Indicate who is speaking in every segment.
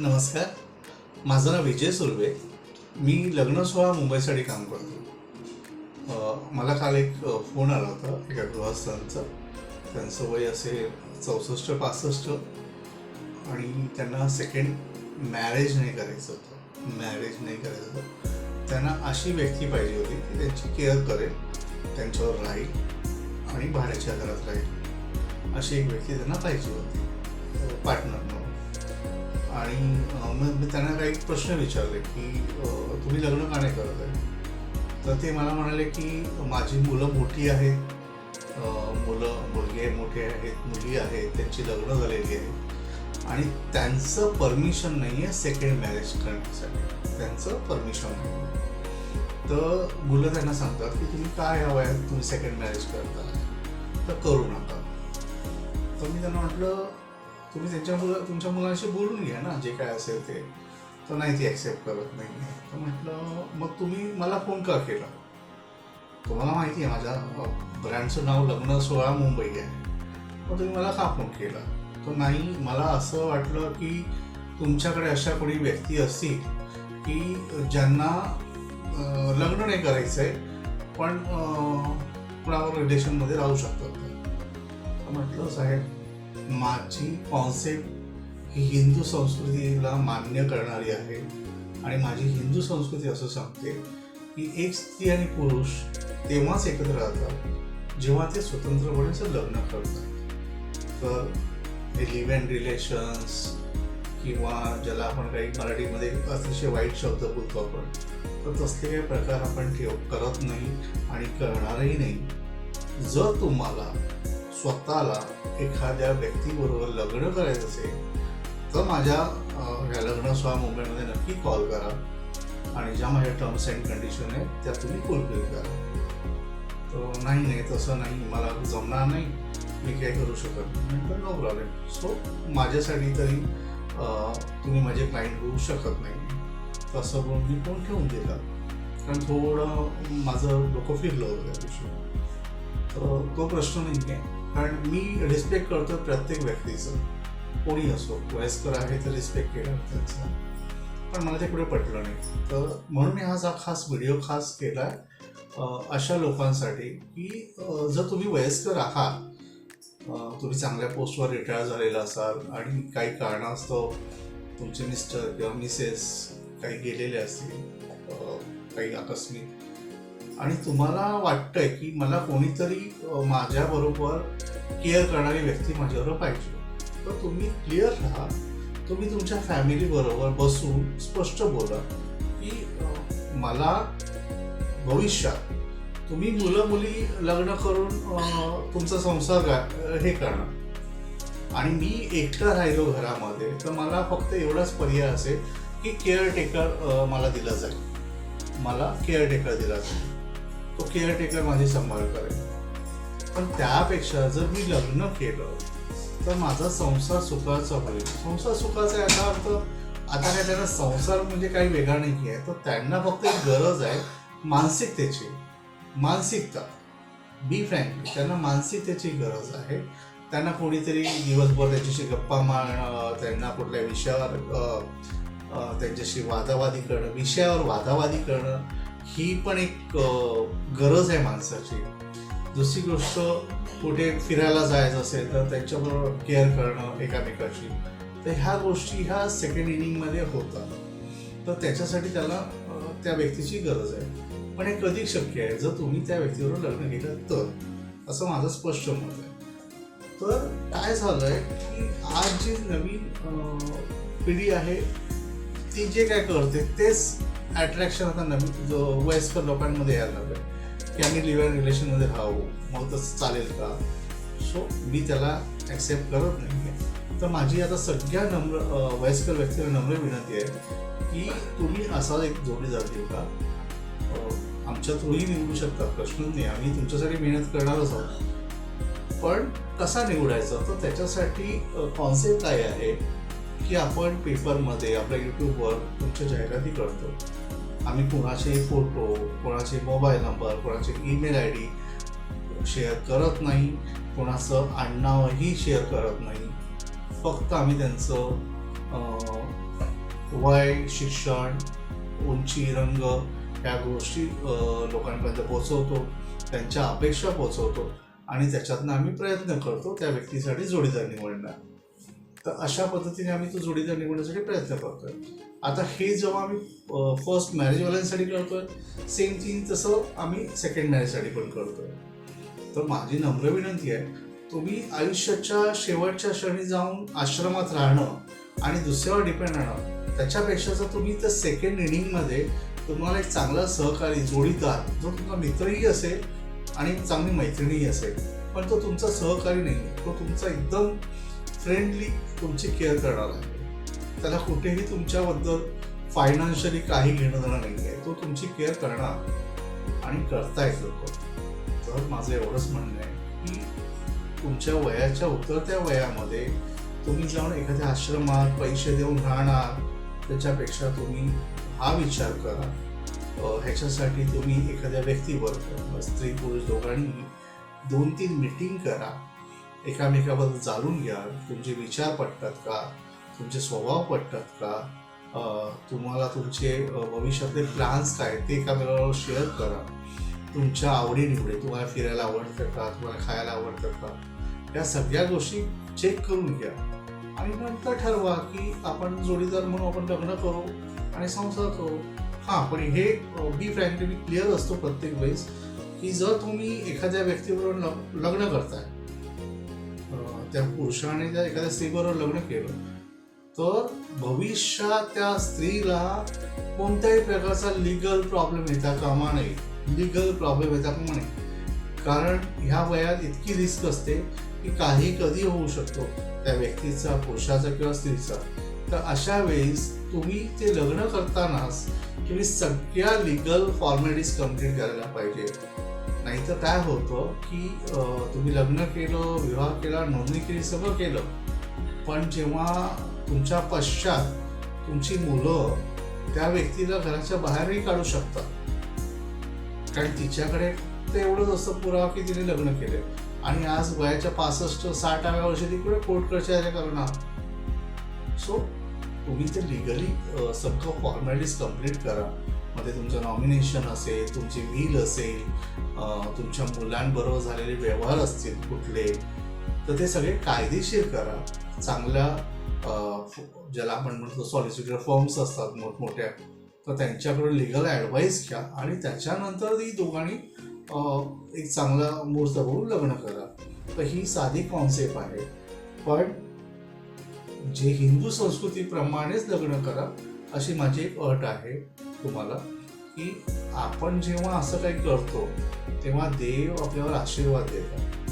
Speaker 1: नमस्कार. माझं नाव विजय सुर्वे. मी लग्न सोहळा मुंबईसाठी काम करतो. मला काल एक फोन आला होता एका गृहस्थांचा. त्यांचं वय असे चौसष्ट पासष्ट. आणि त्यांना सेकंड मॅरेज नाही करायचं होतं. मॅरेज नाही करायचं होतं. त्यांना अशी व्यक्ती पाहिजे होती की त्यांची केअर करेल त्यांच्यावर राहील आणि भाड्याच्या घरात राहील. अशी एक व्यक्ती त्यांना पाहिजे होती. पार्टनर आणि मग मी त्यांना काही प्रश्न विचारले की तुम्ही लग्न का नाही करत आहे? तर ते मला म्हणाले की माझी मुलं मोठी आहेत मुलं मुलगे मोठे आहेत मुली आहेत त्यांची लग्न झालेली आहे आणि त्यांचं परमिशन नाही आहे सेकंड मॅरेज करण्यासाठी. त्यांचं परमिशन नाही. तर मुलं त्यांना सांगतात की तुम्ही काय हवं आहे? तुम्ही सेकंड मॅरेज करता. तर करू नका. तर मी त्यांना म्हटलं तुम्ही त्यांच्या मुलं तुमच्या मुलांशी बोलून घ्या ना जे काय असेल ते. तर नाही ती ॲक्सेप्ट करत नाही. तर म्हटलं मग तुम्ही मला फोन का केला? तुम्हाला माहिती आहे माझ्या ब्रँडचं नाव लग्न सोहळा मुंबई आहे. मग तुम्ही मला का फोन केला? तर नाही मला असं वाटलं की तुमच्याकडे अशा कोणी व्यक्ती असतील की ज्यांना लग्न नाही करायचं आहे पण कुणावर रिलेशनमध्ये राहू शकतात. म्हटलं साहेब माझी कॉन्सेप्ट ही हिंदू संस्कृतीला मान्य करणारी आहे. आणि माझी हिंदू संस्कृती असं सांगते की एक स्त्री आणि पुरुष तेव्हाच एकत्र राहतात जेव्हा ते स्वतंत्रपणे लग्न करतात. तर हे लिव्ह अँड रिलेशन्स किंवा ज्याला आपण काही मराठीमध्ये अतिशय वाईट शब्द बोलतो आपण तर तसले काही प्रकार आपण ठेव करत नाही आणि करणारही नाही. जर तुम्हाला स्वतःला एखाद्या व्यक्तीबरोबर लग्न करायचं असेल तर माझ्या ह्या लग्न स्वा मुंबईमध्ये नक्की कॉल करा आणि ज्या माझ्या टर्म्स अँड कंडिशन आहेत त्या तुम्ही फुलफिल करा. तर नाही नाही तसं नाही मला जमणार नाही मी काय करू शकत नाही. नो प्रॉब्लेम सो माझ्यासाठी तरी तुम्ही माझे क्लायंट होऊ शकत नाही. तसं म्हणून मी कोण ठेवून दिला. कारण थोडं माझं डोकं फिरलं होतं त्या दिवशी. तर तो प्रश्न नाही आहे. कारण मी रिस्पेक्ट करतो प्रत्येक व्यक्तीचं. कोणी असो वयस्कर आहे तर रिस्पेक्ट केला त्यांचा. पण मला ते पुढे पटलं नाही. तर म्हणून मी हा जा खास व्हिडिओ खास केला अशा लोकांसाठी की जर तुम्ही वयस्कर आहात तुम्ही चांगल्या पोस्टवर रिटायर झालेला असाल आणि काही कारणास्तव तुमचे मिस्टर किंवा मिसेस काही गेलेले असतील काही आकस्मिक आणि तुम्हाला वाटतंय की मला कोणीतरी माझ्याबरोबर केअर करणारी व्यक्ती माझ्याबरोबर पाहिजे. तर तुम्ही क्लिअर राहा. तुम्ही तुमच्या फॅमिलीबरोबर बसून स्पष्ट बोला की मला भविष्यात तुम्ही मुलं मुली लग्न करून तुमचा संसार हे करणार. आणि मी एकटा राहिलो घरामध्ये तर मला फक्त एवढाच पर्याय असेल की केअरटेकर मला दिला जाईल. मला केअरटेकर दिला जाईल. तो केअरटेकर माझी सांभाळ करेल. पण त्यापेक्षा जर मी लग्न केलं तर माझा संसार सुखाचा होईल. संसार सुखाचा याचा अर्थ आता काय त्यांना संसार म्हणजे काही वेगळा नाही आहे तर त्यांना फक्त एक गरज आहे मानसिकतेची. मानसिकता. बी फ्रँक त्यांना मानसिकतेची गरज आहे. त्यांना कोणीतरी दिवसभर त्यांच्याशी गप्पा मारणं त्यांना कुठल्या विषयावर त्यांच्याशी वादावादी करणं विषयावर वादावादी करणं ही पण एक गरज आहे माणसाची. दुसरी गोष्ट कुठे फिरायला जायचं असेल तर त्यांच्याबरोबर केअर करणं एकामेकाची तर ह्या गोष्टी ह्या सेकंड इनिंगमध्ये होतात. तर त्याच्यासाठी त्याला त्या व्यक्तीची गरज आहे. पण हे कधी शक्य आहे? जर तुम्ही त्या व्यक्तीबरोबर लग्न केलं तर असं माझं स्पष्ट मत आहे. तर काय झालं आहे की आज जी नवीन पिढी आहे ती जे काय करते तेच अट्रॅक्शन आता नवीन जो वयस्कर लोकांमध्ये यायला लागलं की आम्ही लिव्ह इन रिलेशनमध्ये राहू मग तसं चालेल का? सो मी त्याला ॲक्सेप्ट करत नाही. आहे तर माझी आता सगळ्या नम्र वयस्कर व्यक्तीला नम्र विनंती आहे की तुम्ही असा एक जोडी जातील का? आमच्या थ्रूही निवडू शकता प्रश्न नाही. आम्ही तुमच्यासाठी मेहनत करणारच आहोत. पण कसा निवडायचा? तर त्याच्यासाठी कॉन्सेप्ट काय आहे? की आपण पेपरमध्ये आपल्या यूट्यूबवर तुमच्या जाहिराती करतो. आम्ही कोणाचे फोटो कोणाचे मोबाईल नंबर कोणाचे ईमेल आय डी शेअर करत नाही कोणाचं आडनावही शेअर करत नाही. फक्त आम्ही त्यांचं वय शिक्षण उंची रंग या गोष्टी लोकांपर्यंत पोचवतो त्यांच्या अपेक्षा पोचवतो आणि त्याच्यातनं आम्ही प्रयत्न करतो त्या व्यक्तीसाठी जोडीदार निवडणार तर अशा पद्धतीने आम्ही तो जोडीदार निवडण्यासाठी प्रयत्न करतोय. आता हे जेव्हा आम्ही फर्स्ट मॅरेजवाल्यांसाठी करतोय सेम थिंग तसं आम्ही सेकंड मॅरेजसाठी पण करतोय. तर माझी नम्र विनंती आहे तुम्ही आयुष्याच्या शेवटच्या क्षणी जाऊन आश्रमात राहणं आणि दुसऱ्यावर डिपेंड राहणं त्याच्यापेक्षा जर तुम्ही तर सेकंड इनिंगमध्ये तुम्हाला एक चांगला सहकारी जोडीदार जो तुमचा मित्रही असेल आणि चांगली मैत्रिणीही असेल पण तो तुमचा सहकारी नाही तो तुमचा एकदम फ्रेंडली तुमची केअर करणार आहे त्याला कुठेही तुमच्याबद्दल फायनान्शियली काही घेणं देणं नाही आहे तो तुमची केअर करणार आणि करतायत लोक तर माझं एवढंच म्हणणं आहे की तुमच्या वयाच्या उतरत्या वयामध्ये तुम्ही जाऊन एखाद्या आश्रमात पैसे देऊन राहणार त्याच्यापेक्षा तुम्ही हा विचार करा. ह्याच्यासाठी तुम्ही एखाद्या व्यक्तीवर स्त्री पुरुष दोघांनी दोन तीन मीटिंग करा. एकामेकाबद्दल जाणून घ्या तुमचे विचार पटतात का? तुमचे स्वभाव पटतात का? तुम्हाला तुमचे भविष्यातले प्लॅन्स काय ते एकामेकाबरोबर शेअर करा. तुमच्या आवडीनिवडी तुम्हाला फिरायला आवडतं का? तुम्हाला खायला आवडतं का? या सगळ्या गोष्टी चेक करून घ्या. आणि नंतर ठरवा की आपण जोडीदार म्हणून आपण लग्न करू आणि संसार करू. हां पण हे बी फ्रँकली क्लिअर असतो प्रत्येक वेळेस की जर तुम्ही एखाद्या व्यक्तीबरोबर लग्न करताय त्या पुरुषाने जर एखाद्या स्त्रीबरोबर लग्न केलं तर भविष्यात त्या स्त्रीला कोणत्याही प्रकारचा लिगल प्रॉब्लेम येता कामा नये. लिगल प्रॉब्लेम येता कामा नये. कारण ह्या वयात इतकी रिस्क असते की काही कधी होऊ शकतो. त्या व्यक्तीचा पुरुषाचा किंवा स्त्रीचा. तर अशा वेळेस तुम्ही ते लग्न करतानाच तुम्ही सगळ्या लिगल फॉर्मॅलिटीज कंप्लीट करायला पाहिजे. नाहीतर काय होतं की तुम्ही लग्न केलं विवाह केला नोंदणी केली सगळं केलं. पण जेव्हा तुमच्या पश्चात तुमची मुलं त्या व्यक्तीला घराच्या बाहेरही काढू शकतात. कारण तिच्याकडे ते एवढंच असतं पुरावा की तिने लग्न केले. आणि आज वयाच्या पासष्ट साठाव्या वर्षी तिकडे कोर्ट कचऱ्या करणार सो तुम्ही ते लिगली सगळं फॉर्मॅलिटीज कंप्लीट करा. मध्ये तुमचं नॉमिनेशन असेल तुमची व्हील असेल तुमच्या मुलांबरोबर झालेले व्यवहार असतील कुठले तर ते सगळे कायदेशीर करा. चांगल्या ज्याला आपण म्हणतो सॉलिसिटर फर्म्स असतात मोठमोठ्या तर त्यांच्याकडून लिगल ॲडवाईस घ्या आणि त्याच्यानंतर ती दोघांनी एक चांगला मुहूर्त बघून लग्न करा. तर ही साधी कॉन्सेप्ट आहे. पण जे हिंदू संस्कृतीप्रमाणेच लग्न करा अशी माझी एक अट आहे तुम्हाला. की आपण जेव्हा असं काही करतो तेव्हा देव आपल्यावर आशीर्वाद देतात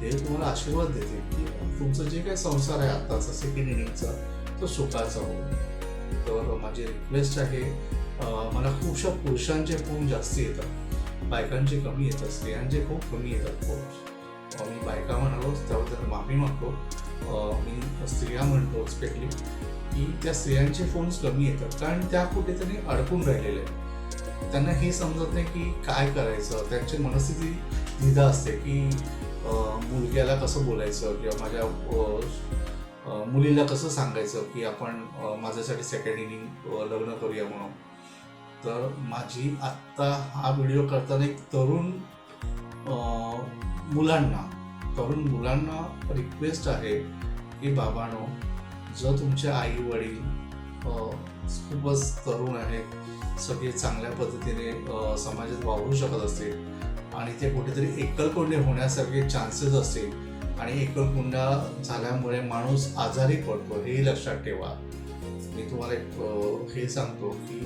Speaker 1: देव तुम्हाला आशीर्वाद देते की तुमचं जे काही संसार आहे आत्ताचा सेकंड इनिंगचा तो सुखाचा हो तर माझी रिक्वेस्ट आहे मला खूपशा पुरुषांचे फोन जास्त येतात. बायकांचे कमी येतात स्त्रियांचे खूप कमी येतात फोन मी बायका म्हणालो त्याबद्दल माफी मागतो. मी स्त्रिया म्हणतो स्पेशली की त्या स्त्रियांचे फोन्स कमी येतात. कारण त्या कुठेतरी अडकून राहिलेल्या आहेत. त्यांना हे समजत नाही की काय करायचं. त्यांची मनस्थिती द्विधा असते की मुलग्याला कसं बोलायचं किंवा माझ्या मुलीला कसं सांगायचं की आपण माझ्यासाठी सेकंड इनिंग लग्न करूया म्हणून. तर माझी आत्ता हा व्हिडिओ करताना एक तरुण मुलांना तरुण मुलांना रिक्वेस्ट आहे की बाबानो जर तुमचे आई वडील खूपच तरुण आहेत सगळे चांगल्या पद्धतीने समाजात वावरू शकत असतील आणि ते कुठेतरी एकलकोंडे होण्यासारखे चान्सेस असतील आणि एकलकोंडा झाल्यामुळे माणूस आजारी पडतो हेही लक्षात ठेवा. मी तुम्हाला एक हे सांगतो की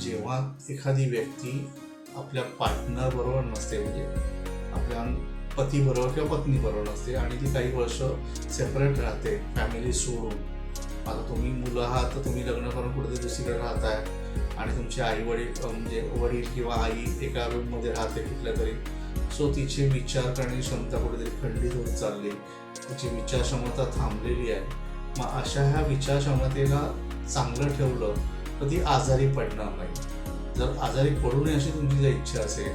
Speaker 1: जेव्हा एखादी व्यक्ती आपल्या पार्टनर बरोबर नसते म्हणजे आपल्या पती बरोबर किंवा पत्नी बरोबर नसते आणि ती काही वर्ष सेपरेट राहते फॅमिली सोडून. आता तुम्ही मुलं आहात तर तुम्ही लग्न करून कुठेतरी दुसरीकडे राहताय. आणि तुमचे आई वडील म्हणजे वडील किंवा आई एका रूममध्ये राहते कुठल्या तरी. सो तिची विचार करण्याची क्षमता कुठेतरी खंडित होत चालली. तिची विचार क्षमता थांबलेली आहे. मग अशा ह्या विचार क्षमतेला चांगलं ठेवलं तर ती आजारी पडणार नाही. जर आजारी पडू नये अशी तुमची जर इच्छा असेल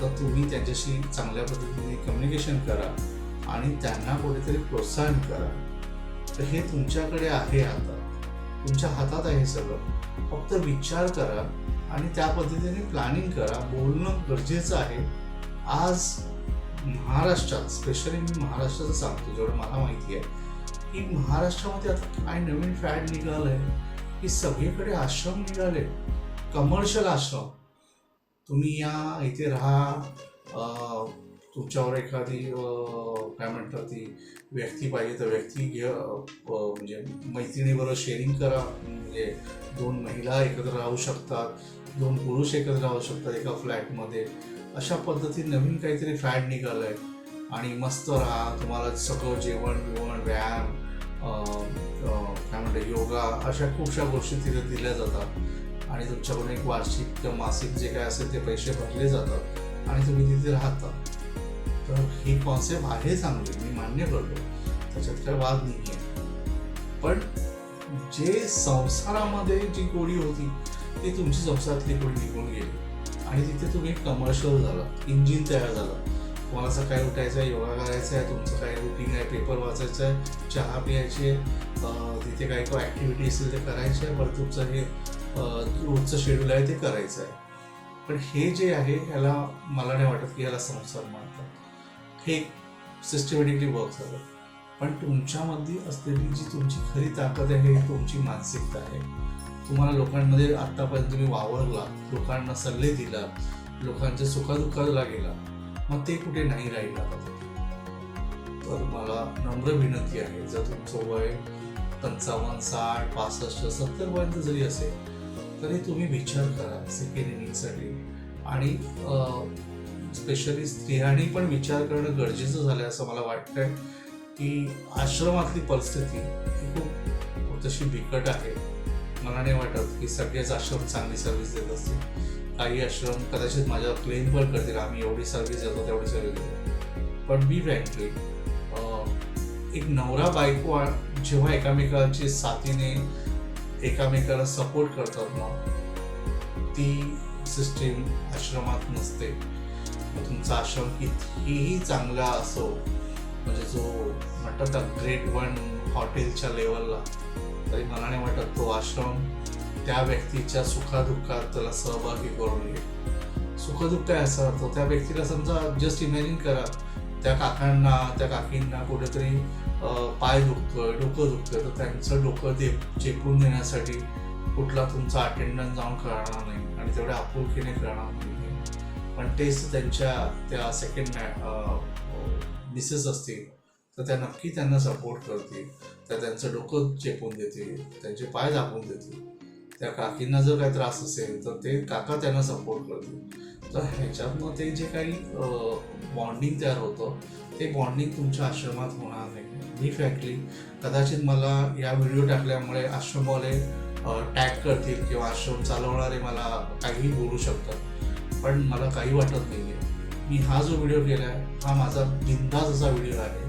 Speaker 1: तर तुम्ही त्यांच्याशी चांगल्या पद्धतीने कम्युनिकेशन करा आणि त्यांना कुठेतरी प्रोत्साहन करा. तर हे तुमच्याकडे आहे आता. तुमच्या हातात आहे सगळं. फक्त विचार करा आणि त्या पद्धतीने प्लॅनिंग करा. बोलणं गरजेचं आहे. आज महाराष्ट्रात स्पेशली मी महाराष्ट्राचं सांगतो जेवढं मला माहिती आहे की महाराष्ट्रामध्ये आता काय नवीन फॅड निघालंय? की सगळीकडे आश्रम निघाले. कमर्शियल आश्रम. तुम्ही या इथे राहा. तुमच्यावर एखादी काय म्हणतात ती व्यक्ती पाहिजे तर व्यक्ती घ्या म्हणजे मैत्रिणीबरोबर शेअरिंग करा. म्हणजे दोन महिला एकत्र राहू शकतात दोन पुरुष एकत्र राहू शकतात एका फ्लॅटमध्ये अशा पद्धतीने नवीन काहीतरी फॅड निघालं आहे आणि मस्त राहा. तुम्हाला सगळं जेवण बिवण व्यायाम काय म्हणतात योगा अशा खूपशा गोष्टी तिथे दिल्या जातात. आणि तुमच्याकडून एक वार्षिक किंवा मासिक जे काय असेल ते पैसे भरले जातात. आणि तुम्ही तिथे राहता. तर ही कॉन्सेप्ट आहे चांगली मी मान्य करतो. त्याच्यात काही वाद नाही आहे पण जे संसारामध्ये जी गोडी होती ती तुमची संसारातली गोडी निघून गेली. आणि तिथे तुम्ही कमर्शियल झाला इंजिन तयार झाला. तुम्हाला सकाळी उठायचं आहे योगा करायचा आहे तुमचं काय रुटीन आहे पेपर वाचायचं आहे चहा प्यायची आहे तिथे काही काही ॲक्टिव्हिटी असेल ते करायचे आहे बरं तुमचं हे रोजचं शेड्यूल आहे ते करायचं आहे पण हे जे आहे ह्याला मला नाही वाटत की याला संसार म्हणतात. हे सिस्टमॅटिकली वर्क झालं. पण तुमच्यामध्ये असलेली जी तुमची खरी ताकद आहे ही तुमची मानसिकता आहे तुम्हाला लोकांमध्ये आत्तापर्यंत तुम्ही वावरला लोकांना सल्ले दिला लोकांच्या सुखादुःखाला गेला मग ते कुठे नाही राहिला तर मला नम्र विनंती आहे जर तुमचं वय पंचावन्न साठ पासष्ट सत्तर पर्यंत जरी असेल तरी तुम्ही विचार करा सेकंड इनिंगसाठी आणि स्पेशली स्त्रियांनी पण विचार करणं गरजेचं झालं असं मला वाटतंय. की आश्रमातली परिस्थिती ही खूप तशी बिकट आहे. मला नाही वाटत की सगळेच आश्रम चांगली सर्व्हिस देत असतील. काही आश्रम कदाचित माझ्या क्लेम पण करतील. आम्ही एवढी सर्व्हिस देतो तेवढी सर्व्हिस देतो. पण बी फ्रँकली एक नवरा बायको जेव्हा एकामेकाची साथीने एकामेकाला सपोर्ट करतात ना ती सिस्टीम आश्रमात नसते. तुमचा आश्रम कितीही चांगला असो म्हणजे जो म्हणतात ना ग्रेट वन हॉटेलच्या लेवलला तरी मला नाही वाटत तो आश्रम त्या व्यक्तीच्या सुखादुःखात त्याला सहभागी करून घेईल. सुखदुःख काय असं तो त्या व्यक्तीला समजा जस्ट इमॅजिन करा त्या काकांना त्या काकींना कुठेतरी पाय दुखतोय डोकं दुखतोय तर त्यांचं डोकं दे चेपून देण्यासाठी कुठला तुमचा अटेंडन्स जाऊन कळणार नाही आणि तेवढ्या आपुलकीने कळणार नाही. पण तेच त्यांच्या त्या सेकंड मिसेस असतील तर त्या नक्की त्यांना सपोर्ट करतील. त्या त्यांचं डोकं चेपून देतील त्यांचे पाय दाखवून देतील. त्या काकींना जर काही त्रास असेल तर ते काका त्यांना सपोर्ट करतील. तर ह्याच्यातनं ते जे काही बॉन्डिंग तयार होतं ते बॉन्डिंग तुमच्या आश्रमात होणार नाही. ही फॅक्टली कदाचित मला या व्हिडिओ टाकल्यामुळे आश्रमवाले टॅग करतील किंवा आश्रम चालवणारे मला काहीही बोलू शकतात. पण मला काही वाटत नाही आहे मी हा जो व्हिडिओ केला आहे हा माझा बिंदास असा व्हिडिओ आहे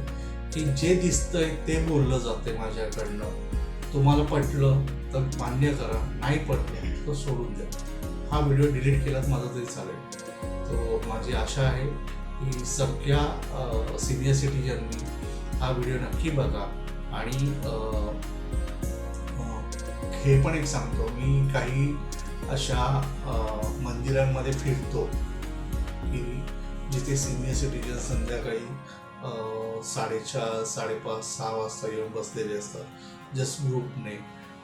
Speaker 1: की जे दिसतंय ते बोललं जाते माझ्याकडनं. तुम्हाला पटलं तर मान्य करा नाही पटलं तर सोडून द्या. हा व्हिडिओ डिलीट केलाच माझा तरी चालेल. तो माझी आशा आहे की सगळ्या सिनियर सिटीजननी हा व्हिडिओ नक्की बघा. आणि हे पण एक सांगतो मी काही अशा मंदिरांमध्ये फिरतो. की जिथे सिनियर सिटीजन संध्याकाळी साडेचार साडेपाच सहा वाजता येऊन बसलेले असतात. जस्ट ग्रुपने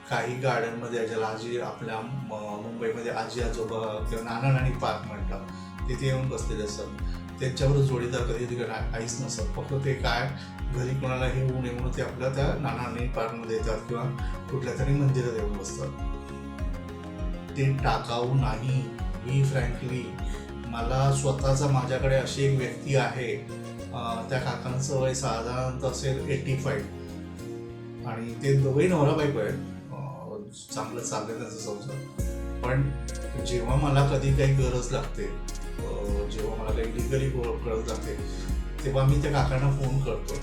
Speaker 1: काही गार्डनमध्ये ज्याला आजी आपल्या म- मुंबईमध्ये आजी आजोबा किंवा नाना नानी पार्क म्हणतात. तिथे येऊन बसलेले असतात. त्यांच्यावर जोडीदार कधी कधी आईच नसतात. फक्त ते काय घरी कोणाला हे होऊ नये म्हणून ते आपल्या त्या नाना नानी पार्कमध्ये येतात किंवा कुठल्या तरी मंदिरात येऊन बसतात. ते टाकाऊ नाही मी फ्रँकली मला स्वतःचा माझ्याकडे अशी एक व्यक्ती आहे त्या काकांचं वय साधारणतः असेल एटी फाईव्ह आणि ते दोघेही नवरा बायको आहेत. अं, चांगलं चाललंय त्यांचं संसार. पण जेव्हा मला कधी काही गरज लागते जेव्हा मला काही लिगली गरज लागते तेव्हा मी त्या काकांना फोन करतो.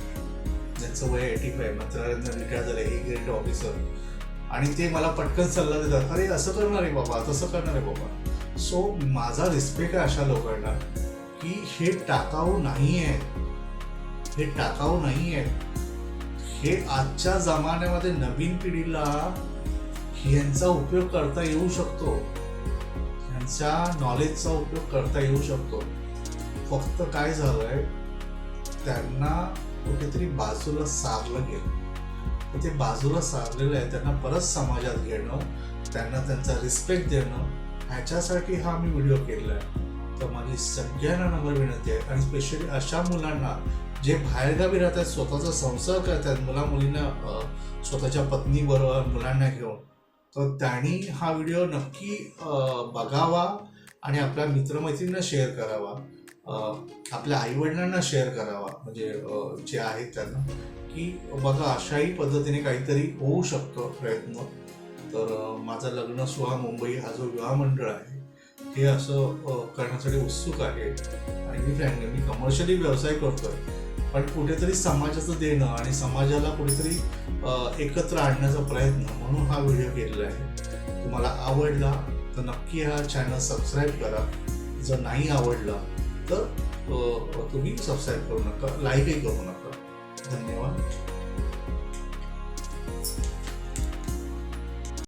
Speaker 1: ज्यांचं वय एटी फाईव्ह मात्र रिटायर झालं हे ग्रेट ऑफिसर आणि ते मला पटकन सल्ला देतात अरे असं करणार आहे बाबा तसं करणार आहे बाबा. सो माझा रिस्पेक्ट आहे अशा लोकांना की हे टाकाऊ नाही आहे. हे टाकाऊ नाही आहे. हे आजच्या जमान्यामध्ये नवीन पिढीला यांचा उपयोग करता येऊ शकतो. यांच्या नॉलेजचा उपयोग करता येऊ शकतो. फक्त काय झालंय त्यांना कुठेतरी बाजूला सारलं गेलं. ते बाजूला सारलेलं आहे त्यांना परत समाजात घेणं त्यांना त्यांचा रिस्पेक्ट देणं ह्याच्यासाठी हा मी व्हिडिओ केलेला आहे. तर माझी सगळ्यांना नंबर विनंती आहे. आणि स्पेशली अशा मुलांना जे बाहेरगावी राहतात स्वतःचा संसार करतात मुला मुलींना स्वतःच्या पत्नीबरोबर मुलांना घेऊन तर त्यांनी हा व्हिडिओ नक्की बघावा आणि आपल्या मित्रमैत्रिणींना शेअर करावा. आपल्या आईवडिलांना शेअर करावा. म्हणजे जे आहेत त्यांना. की बघा अशाही पद्धतीने काहीतरी होऊ शकतो प्रयत्न. तर माझं माझा लग्न सुहा मुंबई हा जो विवाह मंडळ आहे हे असं करण्यासाठी उत्सुक आहे. आणि मी फ्रँकली मी कमर्शियली व्यवसाय करतोय. पण कुठेतरी समाजाचं देणं आणि समाजाला कुठेतरी एकत्र आणण्याचा प्रयत्न म्हणून हा व्हिडिओ केलेला आहे. तुम्हाला आवडला तर नक्की हा चॅनल सबस्क्राईब करा. जर नाही आवडला तर तुम्ही सबस्क्राईब करू नका लाईकही करू नका. धन्यवाद